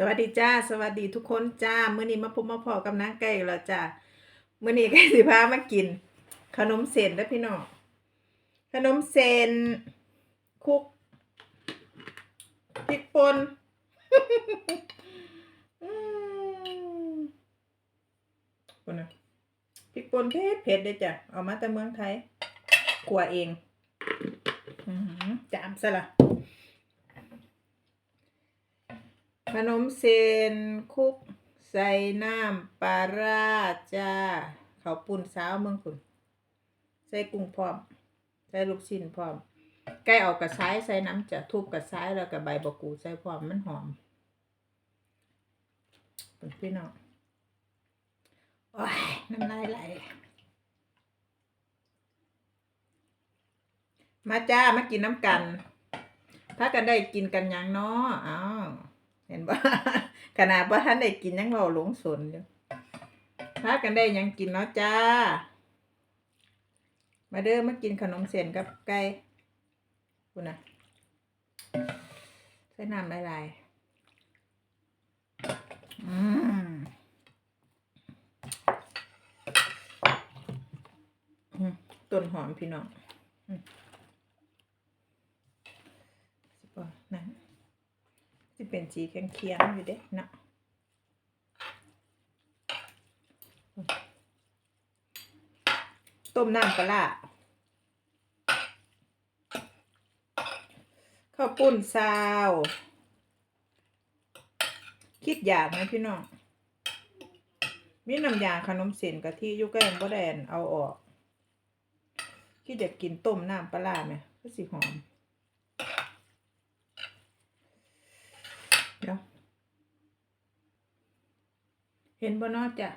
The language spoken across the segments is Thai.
สวัสดีจ้า สวัสดีทุกคนจ้ามื้อนี้มาพบมาพอกับนางไก่แล้วจ้ามื้อนี้ไก่สิพามากิน ขนมเส้นเด้อพี่น้องขนมเส้นคุกพริกป่นอืมปุ่นนะพริกป่นเผ็ดเผ็ดเด้อจ้ะเอามาแต่เมืองไทยขัวเองอจามซะละ ขนมเส้นคุก ใส่น้ำปลาราจ้าเขาปุ่นสาวเมืองคุณใส่กุ้งพร้อม ใส่ลูกชิ้นพร้อมใกล้เอากระซ้ายใส่น้ำจะทุบกระซ้ายแล้วกับใบบักูใส่พร้อมมันหอมเป็นพี่น้องโอ้ยน้ำลายไหลมาจ้ามากินน้ำกัน ถ้ากันได้กินกันยังเนาะอ้าว เห็นบ่ขนาดว่าท่านได้กินยังเราหลงสนอยู่ถ้ากันได้ยังกินเนาะจ้า มาเด้อมากินขนมเส้นกับไก่คุณนะใส่น้ำลายๆอืมอืมต้นหอมพี่น้องอืมสิบ่นั่ นสิเป็นสีเคียงๆอยู่เด้เนาะต้มน้ำปลาข้าวปุ้นซาว คิดอยากไหมพี่น้องมีน้ำยาขนมเส้นกะทิยุกแกงบ่แดนเอาออก คิดอยากกินต้มน้ำปลาร้าไหมก็สิหอม เดี๋ยว เห็นบ่นอจ้ะ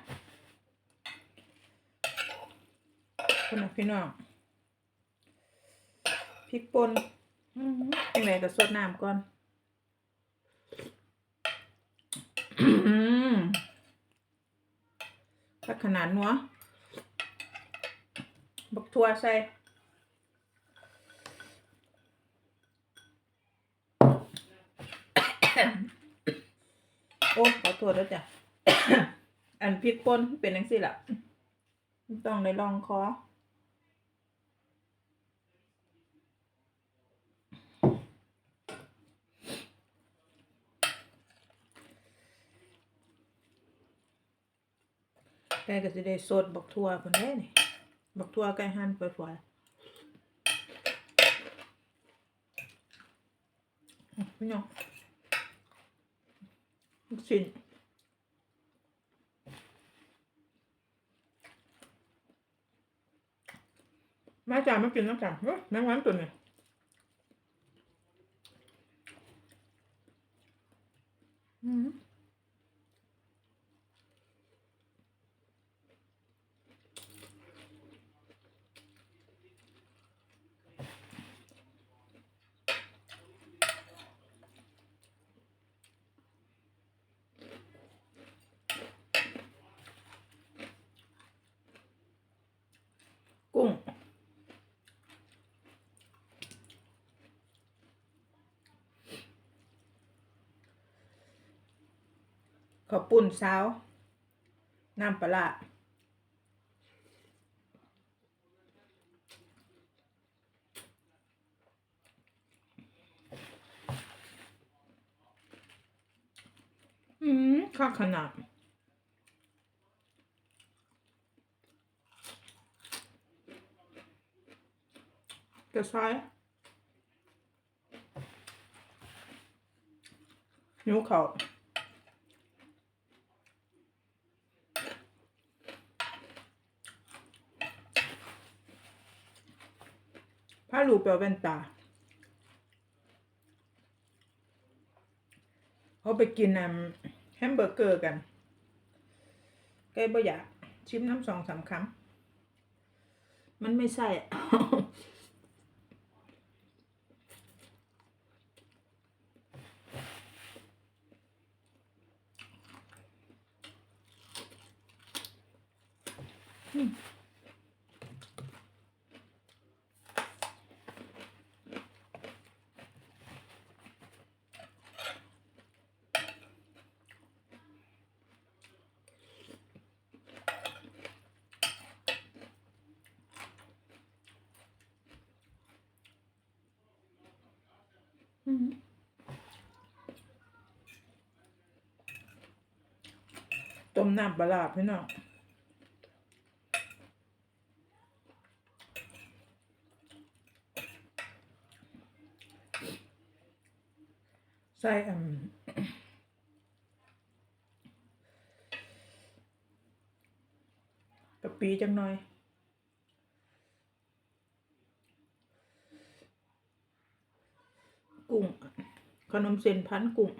คุณพี่น้องพริกป่นอื้อหือยังไงก็สดน้ำก่อนถ้าขนาดนัวบักทัวใส่โอ้ขอโทษด้วยจ้ะ อันพริกป่นเป็นจังซี่ล่ะต้องได้ลองคอแกก็จะได้สดบักทั่วคนได้นี่บักทั่วไก่หั่นฝอยๆพี่น้องลูกชิ้น มาจ่ามากินน้ำจ่าเฮ้ยแมงวันตุ่นเนี่ยมกุ้ง ข้าวปุ้นซาน้ำปลาอืมข้าขนาดจะใช้นิ้วเขา่า ผ้าลูกเปลแว่นตา เขาไปกินแฮมเบอร์เกอร์กันใกล้บ่อยากชิมน้ำสองสามคำมันไม่ใช่อะ อ ต้ม น้ำปลาพี่น้องใส่อืมกะปิจังหน่อยกุ้งขนมเส้นพันกุ้ง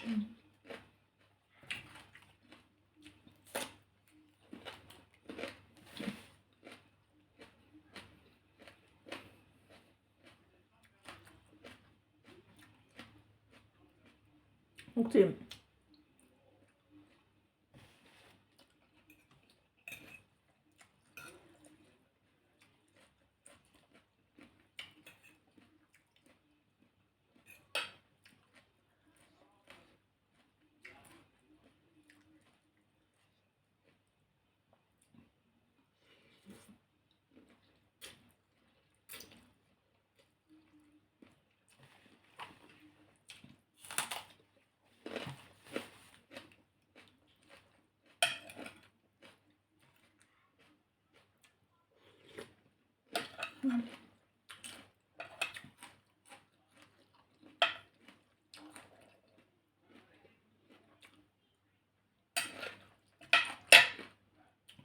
ลูกจิม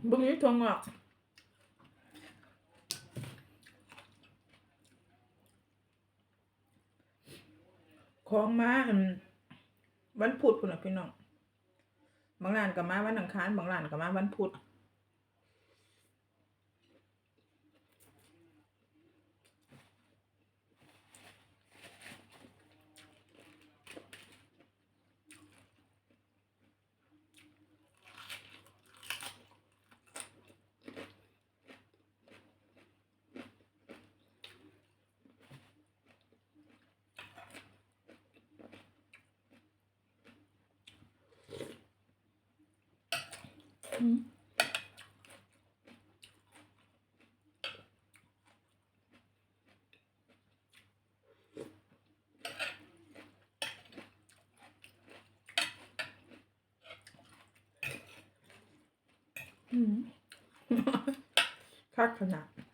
บุ้งนี้ทงออกของมาวันพุธคุณนะพี่น้อง บางร้านกับมาวันอังคาร บางร้านกับมาวันพุธ อืมอืมคั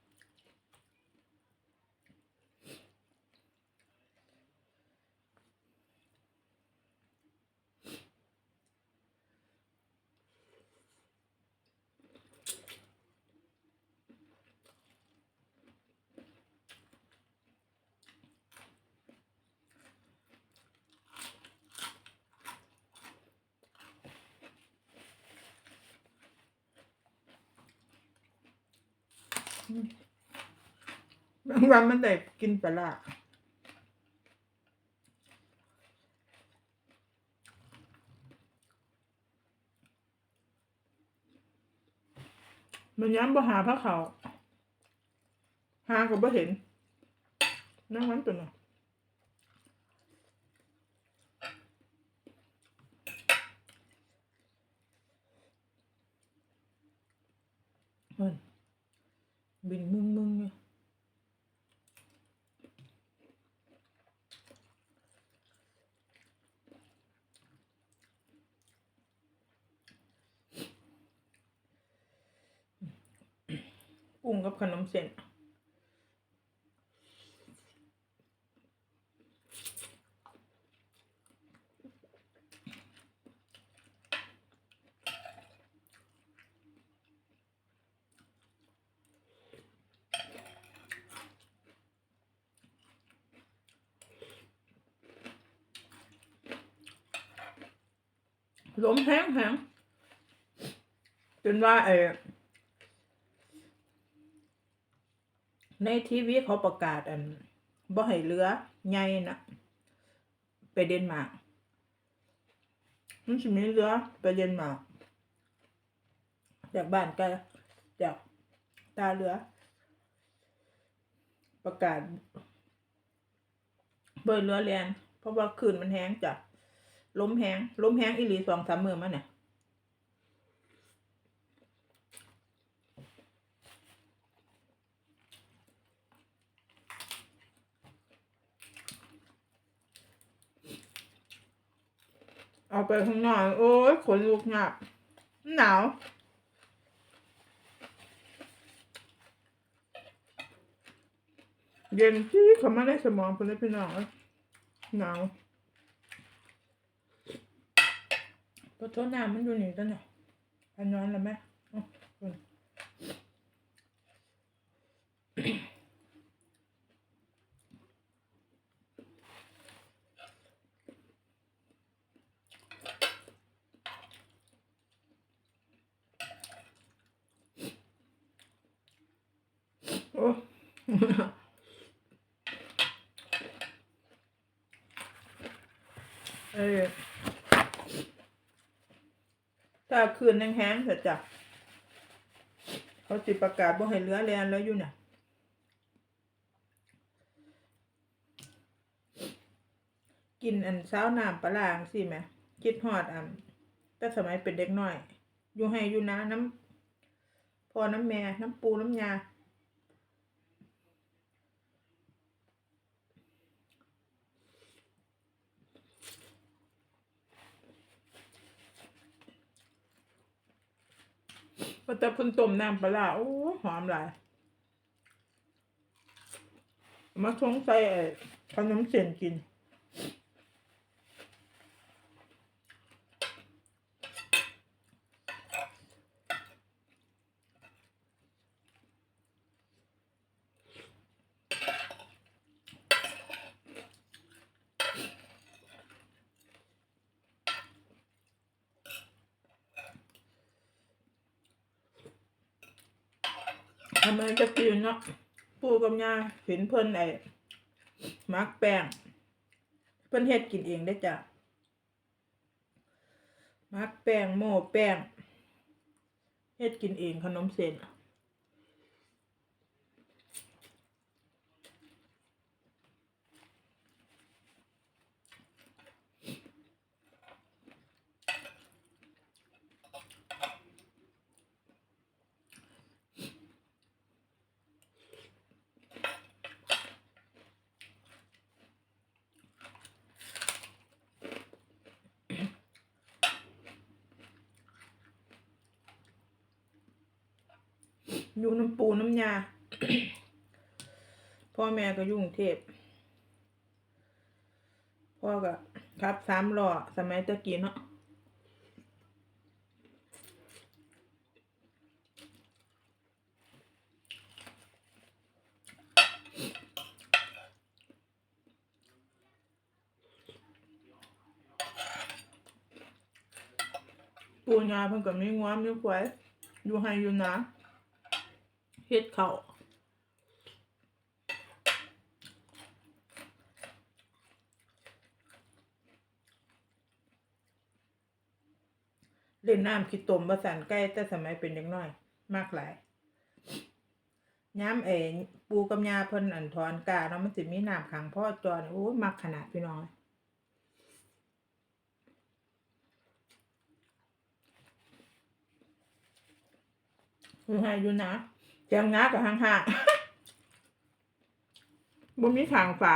บางวันมันได้กินปลามันย้ำบ่หาพระเขาหาก็บ่เห็น นั่งมันตัวน่ะเฮ้ย บินมึงมึงเนี่ยกุ้งกับขนมเส้น ลมแห้งแห้งจนว่าไอ้ในทีวีเขาประกาศอันบ่ให้เรือใหญ่นะไปเดนมาร์กมันสิมีเรือไปเดนมาร์กจากบ้านกลจากตาเรือ ประกาศเบิดเรือแลนเพราะว่าคืนมันแห้งจ้ะ ล้มแห้งล้มแห้งอีหลีสองสามมือมาเนี่ยเอาไปข้างนอกโอ้ยขนลุกหนักหนาวเย็นที่เขามาในสมองคนนี้พี่น้องหนาว ปะโทษน้ำมันอยู่นี่ตั้งไหนอันนอนแล้วไหมอ๋ออืมโอ้เออ ถ้าคืนแห้งๆเสร็จจ้ะเขาสิประกาศบ่ให้เหลือแลนแล้วอยู่เนี่ยกินอันเช้าน้ำปลาลางสิไหมคิดหอดอันแต่สมัยเป็นเด็กน้อย อยู่ให้อยู่นะน้ำพอน้ำแม่น้ำปูน้ำยา ว่าแต่พุ่นต้มน้ำปลาโอ้หอมหลาย มาชงใส่ขนมเส้นกิน ทำไมจะกินเนาะปูกับยาเห็นเพิ่นไอ้มักแป้ง เพิ่นเฮ็ดกินเองได้จ้ะมักแป้งโม่แป้งเฮ็ดกินเองขนมเส้น อยู่น้ำปูน้ำยา พ่อแม่ก็ยู่งเทพ พ่อก็ครับสามล้อสมัยตะกี้เนาะปูยาเพิ่นก็มีงัวมีควายอยู่ให้อยู่นะ เฮ็ดข้าวเล่นน้ำขี้ตมประสานใกล้แต่สมัยเป็นเด็กน้อย มากหลายย้ำเอ๋ปูกับยาเพิ่นอันถอนกาเนาะมันสิมีน้ำขังพ่อจอนโอ้ยมักขนาดพี่น้องอยู่ให้อยู่นะ แจมงากับห่างๆบ่มีทางฝา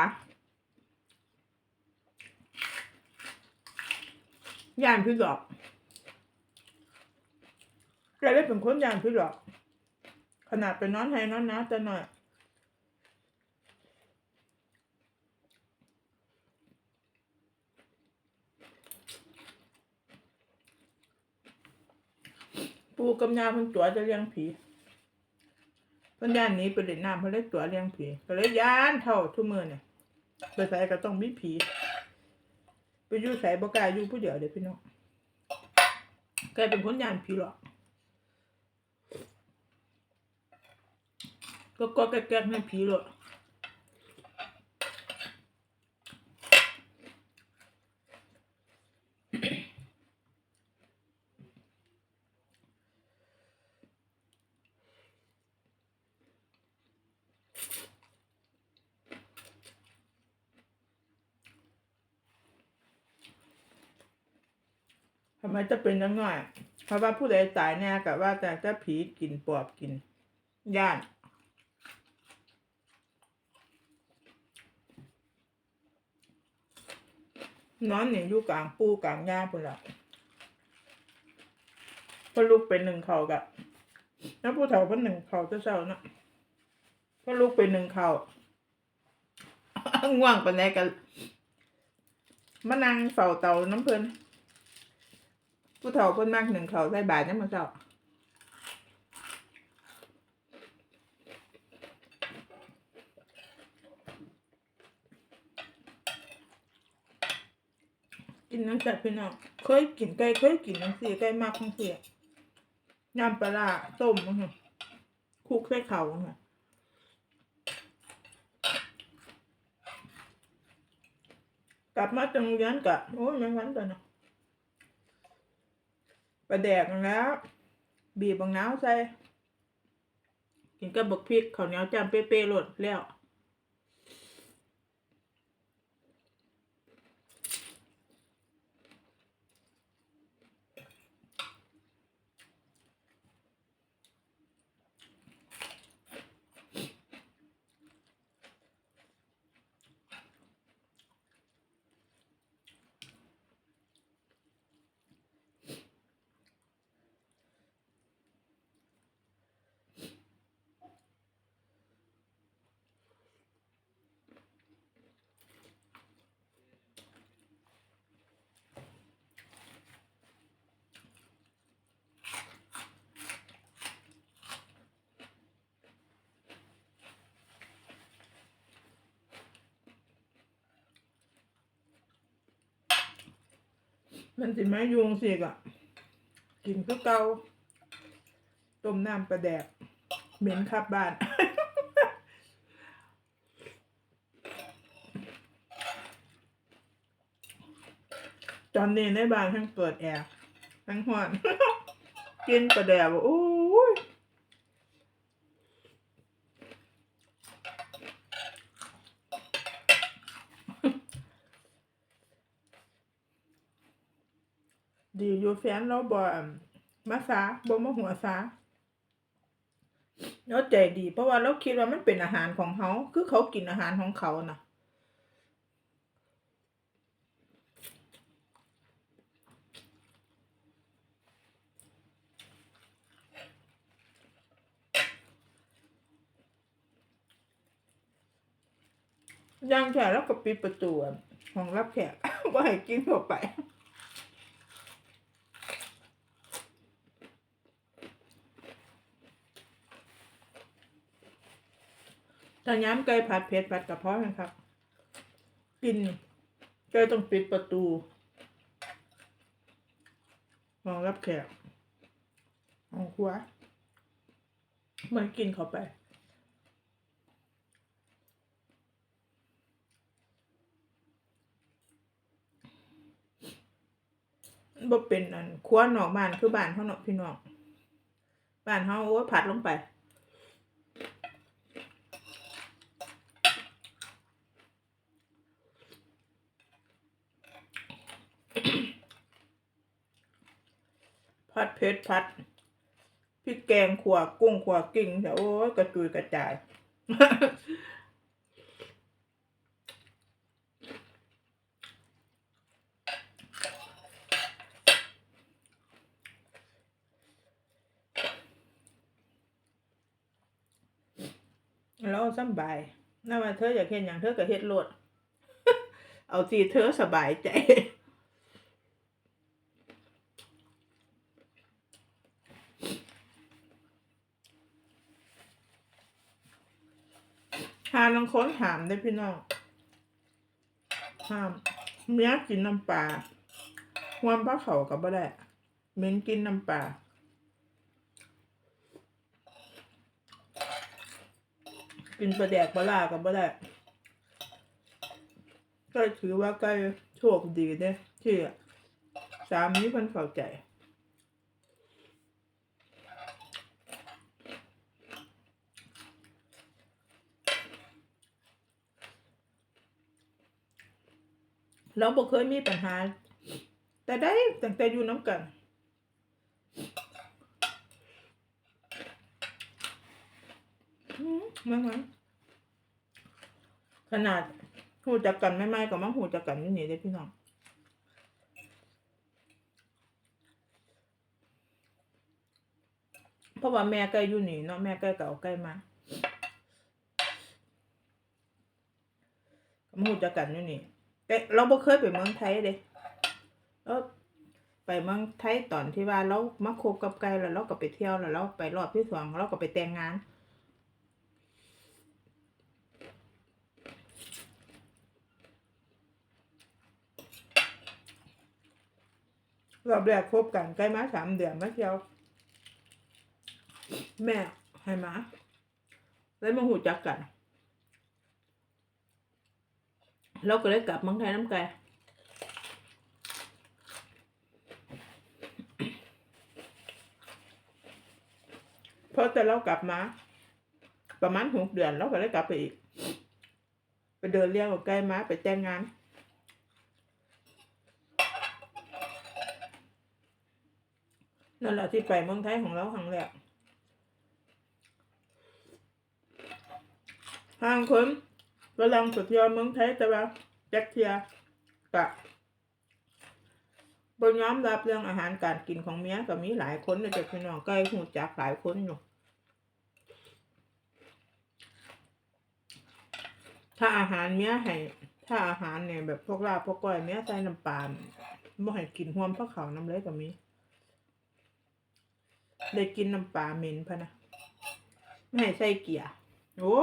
ย่านพี่ดอกแกได้เป็นคนย่านพี่ดอก ขนาดเป็นนอนให้นอนนะจะหน่อยปูกับยาเพิ่นตัวจะเลี้ยงผี เพิ่นย่านนี้ไปเล่นน้ำเพิ่นเลยตัวเลี้ยงผีก็เลยย่านเท่าทุ่มื้อเนี่ยไปใส่ก็ต้องมีผีไปอยู่ใส่บ่กล้าอยู่ผู้เดียวเด้อพี่น้องกลายเป็นคนย่านผีหรอกก็ก็แก๊กๆให้ผีหรอก ทำไมจะเป็นยังไงเพราะว่าผู้ใดตายแน่กับว่าแต่จะผีกินปอบกินย่านนอนเนี่ยอยู่กลางปูกลางหญ้าพุ่นละพอลูกเป็นหนึ่งเขากับแล้วผู้เฒ่าเพิ่นหนึ่งเขาจะเศร้านะพอลูกเป็นหนึ่งเขาง่วงปานใดกันมานั่งเฝ้าเตาน้ำเพลิน ผู้เฒ่าเพิ่นมากหนึ่งเขาใส่บาตรยังมาเศร้ากินน้ำจัดพี่น้องเคยกินไก่เคยกินน้ำเสียไก่มากของเสียยำปลาต้มค่ะคลุกใส่เขาค่ะกลับมาจังเรียนกะโอ้ยแม่งวันตัวเนาะ ปลาแดกนั่นแล้ว บีบบางน้าวใส่ กินกับบักพริกข้าวเหนียวจำเป๊ะๆหลดแล้ว มันสิมายุงสิกะกินคือเกาต้มน้ำปลาแดก เหม็นขับบ้าน ตอนนี้ในบ้านทั้งเปิดแอร์ทั้งหอน กินปลาแดกโอ้ยู่ แฟนเราบ่อั่นมาสาบ่มาหัวสาแล้วใจดี เพราะว่าเราคิดว่ามันเป็นอาหารของเขาคือเขากินอาหารของเขาน่ะย่างแขกแล้วก็ปิดประตูของรับแขกว่าให้กินเข้าไป ถ้าย้ำไก่ผัดเผ็ดผัดกระเพาะนะครับ กินไก่ต้องปิดประตู มองรับแขกของครัวไมันกินเข้าไปบ่เป็นอันครัวนอกบ้านคือบ้านเฮาเนาะพี่น้องบ้านเฮาโอ้ผัดลงไป ผัดเผ็ดผัดพริกแกงขัวกุ้งขัวกิ่งแต่โอ้ยกระจุยกระจายแล้วสบายน่าว่าเธออยากเห็นอย่างเธอก็เฮ็ดโลด เอาที่เธอสบายใจ หาลัง ค้นหามได้พี่น้องหามเมียกินน้ำปลาหวมพระเขากับบ่ได้เหม้นกินน้ำปลากินปลาแดกปลาล่ากับบ่ได้ก็ถือว่าใกล้โชคดีเด้ที่สามีเพิ่นเข้าใจ เราบ่เคยมีปัญหา แต่ได้ตั้งแต่อยู่น้ำกันมมันมันขนาดหูจักกันไม่ไม่ก็มาหูจักกันอยู่นี่เลยพี่น้องเพราะว่าแม่ใกล้อยู่นี่เนาะแม่ใกล้เก่าใกล้มาก็มาหูจักกันอยู่นี่ แต่เราบ่เคยไปเมืองไทยเด้แล้วไปเมืองไทยตอนที่ว่าเรามาคบกับไกลแล้วเราก็ไปเที่ยวแล้วเราไปรอบที่สองเราก็ไปแต่งงาน รอบแรกคบกันใกล้มาสามเดือนมาเที่ยว แม่ให้มาเลยมาหูจักกัน เราก็เลยกลับเมืองไทยน้ำไกลพอแต่เรากลับมา ประมาณหกเดือนเราก็เลยกลับไปอีก ไปเดินเลี้ยงกับใกล้มาไปแต่งงานนั่นแหละที่ไปเมืองไทยของเราครั้งแรกทางคน กำลังสุดยอดเมืองไทยแต่ว่าแจ็คเทียกะบนย้อมรับเรื่องอาหารการกินของเมียก็มีหลายคนเลยจากพี่น้องใกล้หูจักหลายคนอยู่ถ้าอาหารเมียให้ถ้าอาหารเนี่ยแบบพวกลาบพวกก้อยเมียใส่น้ำปลาไม่ให้กินห่วมพระเขาน้ำเลยก็มีได้กินน้ำปลาเหม็นพะนะไม่ให้ใส่เกียร์โอ้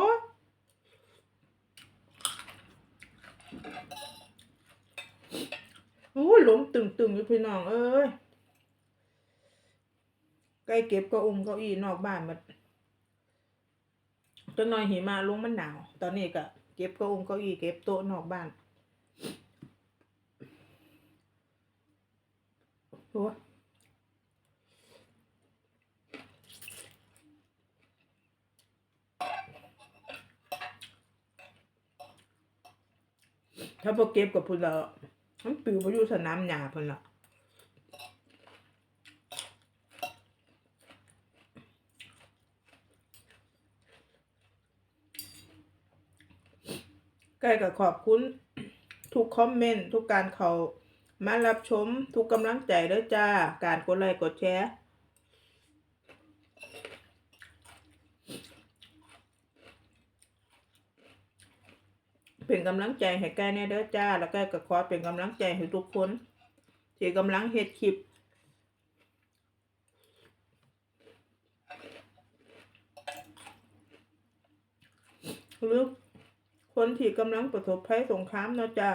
โอ้หลงตึงตึงอยู่พี่น้องเอ้ยใกล้เก็บเก็อุ้มเก้าอี้นอกบ้านมาจนหน่อยหิมะลงมันหนาว ตอนนี้ก็เก็บเก็อุ้มเก้าอี้เก็บโต๊ะนอกบ้านโอ้ถ้าพอเก็บกับพุ่นละ มันปิวไปอยู่สนามหญ้าพุ่นละใกล้กับขอบคุณ ทุกคอมเมนต์ ทุกการเขามารับชม ทุกกำลังใจเด้อจ้า การกดไลค์กดแชร์ เป็นกำลังใจให้ใกแน่เด้อจ้า แล้วก็ก็ขอเป็นกำลังใจให้ทุกคนที่กำลังเฮ็ดคลิปหรือคนที่กำลังประสบภัยสงครามเนาะจ้า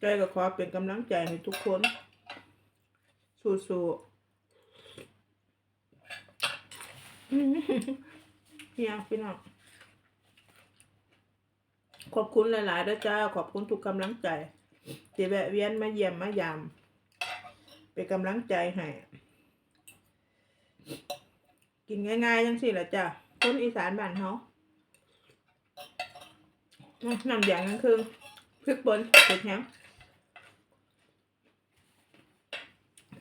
ใกก็ขอเป็นกำลังใจให้ทุกคน สู้ๆเฮียพี่น้อง ขอบคุณหลายๆด้วยจ้า ขอบคุณทุกกำลังใจที่แวะเวียนมาเยี่ยมมายามเป็นกำลังใจให้กินง่ายๆจังสิละจ้าคนอีสานบ้านเขาอื้อนำอย่างนั้นคือพริกป่นเผ็ดแห้ง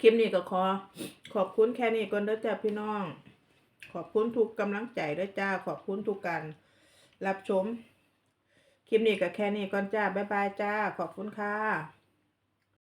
คลิปนี้ก็ขอ ขอบคุณแค่นี้ก่อนเด้อจ้าพี่น้อง ขอบคุณทุกกำลังใจด้วยจ้า ขอบคุณทุกการรับชม คลิปนี้ก็แค่นี้ก่อนจ้า บ๊ายบายจ้า ขอบคุณค่ะ